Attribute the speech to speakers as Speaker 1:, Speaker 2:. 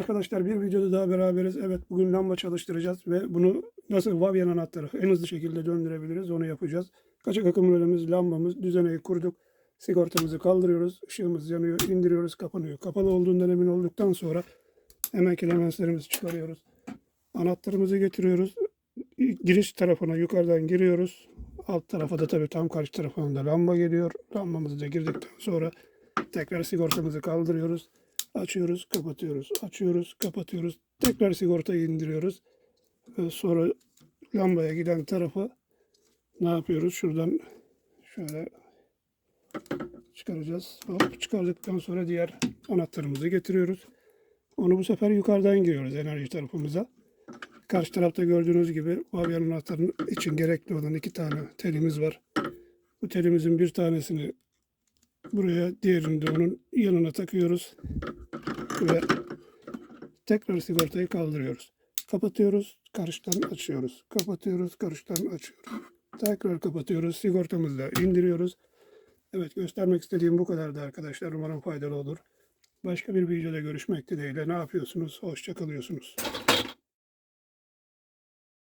Speaker 1: arkadaşlar bir videoda daha beraberiz. Evet bugün lamba çalıştıracağız ve bunu nasıl Vavyen anahtarı en hızlı şekilde döndürebiliriz onu yapacağız. Kaçak akım rölemiz, lambamız, düzeneyi kurduk. Sigortamızı kaldırıyoruz. Işığımız yanıyor, indiriyoruz, kapanıyor. Kapalı olduğundan emin olduktan sonra hemen kilemenslerimizi çıkarıyoruz. Anahtarımızı getiriyoruz. Giriş tarafına yukarıdan giriyoruz. Alt tarafa da tabii tam karşı tarafına da lamba geliyor. Lambamızı da girdikten sonra tekrar sigortamızı kaldırıyoruz. Açıyoruz, kapatıyoruz. Açıyoruz, kapatıyoruz. Tekrar sigortayı indiriyoruz. Ve sonra lambaya giden tarafı ne yapıyoruz? Şuradan şöyle çıkaracağız. Hop, çıkardıktan sonra diğer anahtarımızı getiriyoruz. Onu bu sefer yukarıdan giriyoruz enerji tarafımıza. Karşı tarafta gördüğünüz gibi Vavyen anahtarının için gerekli olan iki tane telimiz var. Bu telimizin bir tanesini buraya, diğerini de onun yanına takıyoruz ve tekrar sigortayı kaldırıyoruz. Kapatıyoruz, karşıdan açıyoruz. Kapatıyoruz, karşıdan açıyoruz. Tekrar kapatıyoruz, sigortamızı da indiriyoruz. Evet göstermek istediğim bu kadardı arkadaşlar. Umarım faydalı olur. Başka bir videoda görüşmek dileğiyle. Ne yapıyorsunuz? Hoşça kalıyorsunuz.